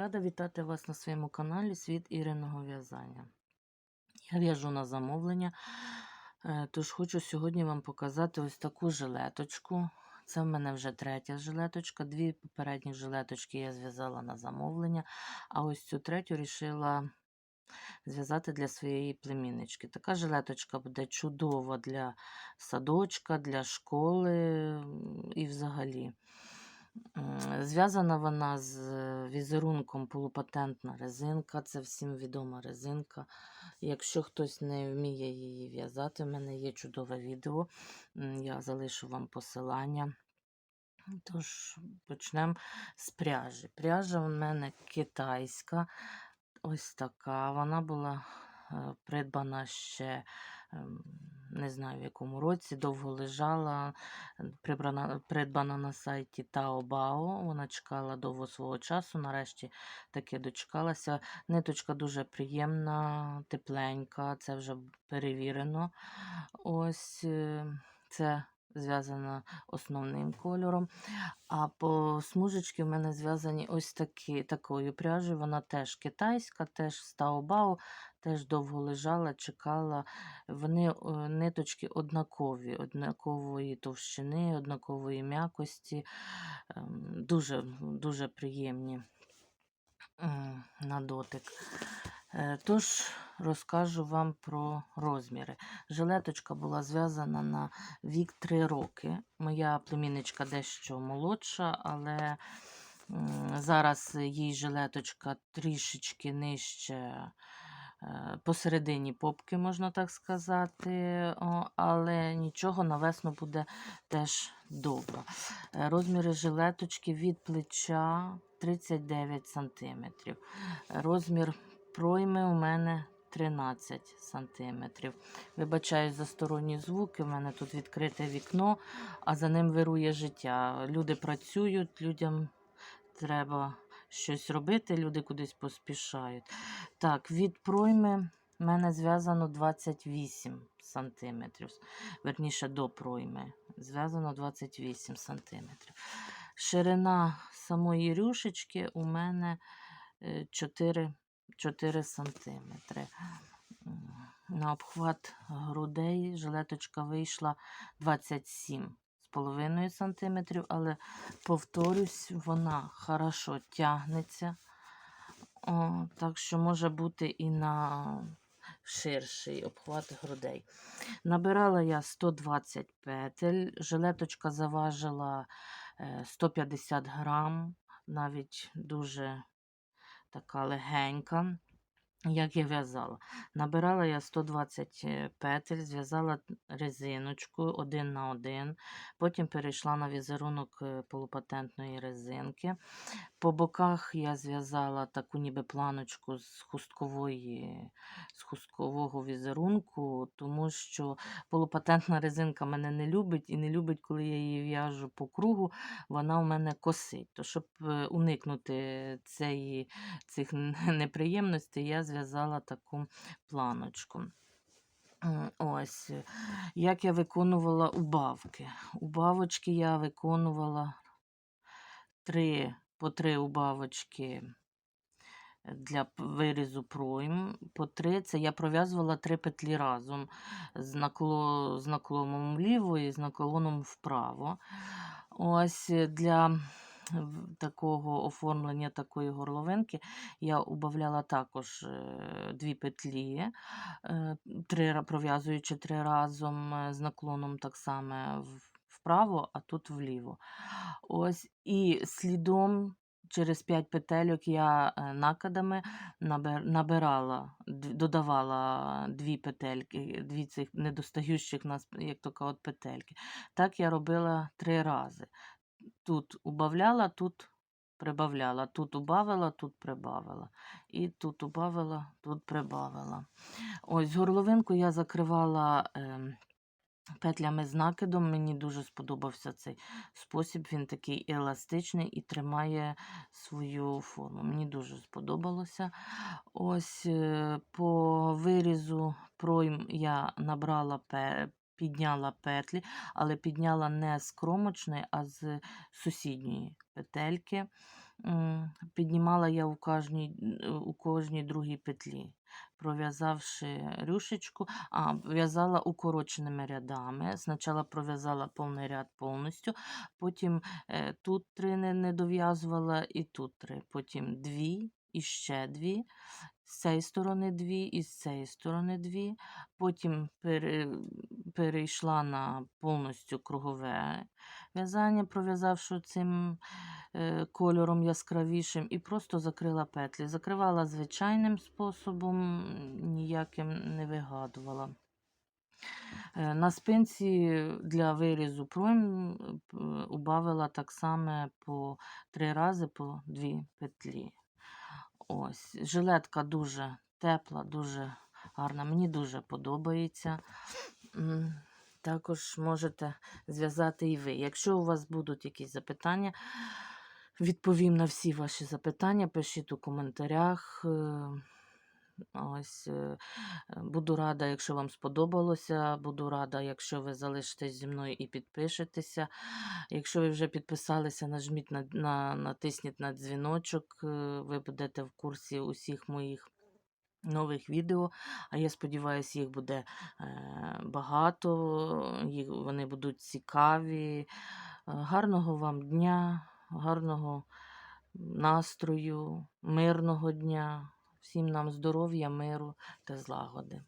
Рада вітати вас на своєму каналі Світ Іриного в'язання. Я в'яжу на замовлення, е, тож хочу сьогодні вам показати ось таку жилеточку. Це в мене вже третя жилеточка. Дві попередні жилеточки я зв'язала на замовлення, а ось цю третю рішила зв'язати для своєї племіннички. Така жилеточка буде чудова для садочка, для школи і взагалі. Зв'язана вона з візерунком полупатентна резинка, це всім відома резинка. Якщо хтось не вміє її в'язати, в мене є чудове відео. Я залишу вам посилання. Тож почнемо з пряжі. Пряжа в мене китайська, ось така. Вона була е, придбана ще не знаю в якому році, довго лежала, прибрана, придбана на сайті Taobao. Вона чекала довго свого часу. Нарешті таки дочекалася. Ниточка дуже приємна, тепленька, це вже перевірено. Ось е, це зв'язано основним кольором. А по смужечки в мене зв'язані ось такі, такою пряжею. Вона теж китайська, теж з Taobao, теж довго лежала, чекала. Вони е, ниточки однакові, однакової товщини, однакової м'якості. Ем, Дуже, дуже приємні на дотик. Е, Тож розкажу вам про розміри. Жилеточка була зв'язана на вік 3 роки. Моя племінничка дещо молодша, але зараз їй жилеточка трішечки нижче. е, Посередині попки, можна так сказати, але нічого на весну буде теж добре. Е, Розміри жилеточки від плеча 39 см. Розмір пройми у мене 13 см. Вибачаю за сторонні звуки, у мене тут відкрите вікно, а за ним вирує життя. Люди працюють, людям треба щось робити, люди кудись поспішають. Так, від пройми в мене зв'язано 28 см. Верніше до пройми. Зв'язано 28 см. Ширина самої рюшечки у мене е, 4 4 сантиметри. На обхват грудей жилеточка вийшла 27 з половиною сантиметрів, але повторюсь, вона хорошо тягнеться. О, так що може бути і на ширший обхват грудей. Набирала я 120 петель, жилеточка заважила е, 150 грам, навіть дуже така легенька, як я в'язала. Набирала я 120 е, петель, зв'язала резиночку один на один, потім перейшла на візерунок е, полупатентної резинки. По боках я зв'язала таку ніби планочку з хусткової, з хусткового візерунку, тому що полупатентна резинка мене не любить і не любить, коли я її в'яжу по кругу, вона у мене косить. То щоб е, уникнути цієї, цих неприємностей, я зв'язала таку планочку. Ось, е, як я виконувала убавки. Убавочки я виконувала три, по три убавочки для вирізу пройм. По три це я пров'язувала три петлі разом з, накло, з наклоном вліво і з наклоном вправо. Ось е, для такого оформлення такої горловинки я убавляла також е, дві петлі, е, три, пров'язуючи три разом е, з наклоном так само вправо, а тут вліво. Ось і слідом через 5 петельок я накидами набирала, додавала дві петельки, дві цих недостаючих, нас, як то кажуть, петельки. Так я робила три рази. Тут убавляла, тут прибавляла, тут убавила, тут прибавила. І тут убавила, тут прибавила. Ось горловинку я закривала. ем, Петлями з накидом мені дуже сподобався цей спосіб. Він такий еластичний і тримає свою форму. Мені дуже сподобалося. Ось е, по вирізу пройм я набрала підняла петлі, але підняла не з кромочної, а з сусідньої петельки. піднімала я у кожній, у кожній другій петлі, пров'язавши рюшечку, а в'язала укороченими рядами. Спочатку пров'язала повний ряд повністю, потім е, тут три не, дов'язувала і тут три, потім дві і ще дві. З цієї сторони дві, і з цієї сторони дві. Потім перейшла на повністю кругове в'язання, пров'язавши цим е, кольором яскравішим, і просто закрила петлі. Закривала звичайним способом, ніяким не вигадувала. Е, На спинці для вирізу пройм п- убавила так само по три рази по дві петлі. Ось, жилетка дуже тепла, дуже гарна. Мені дуже подобається. Також можете зв'язати і ви. Якщо у вас будуть якісь запитання, відповім на всі ваші запитання. Пишіть у коментарях. Ось е, буду рада, якщо вам сподобалося. Буду рада, якщо ви залишитесь зі мною і підпишетеся. Якщо ви вже підписалися, нажміть на, на натисніть на дзвіночок. е, Ви будете в курсі усіх моїх нових відео. А я сподіваюся, їх буде е, багато, їх, вони будуть цікаві. Гарного вам дня, гарного настрою, мирного дня. Всім нам здоров'я, миру та злагоди.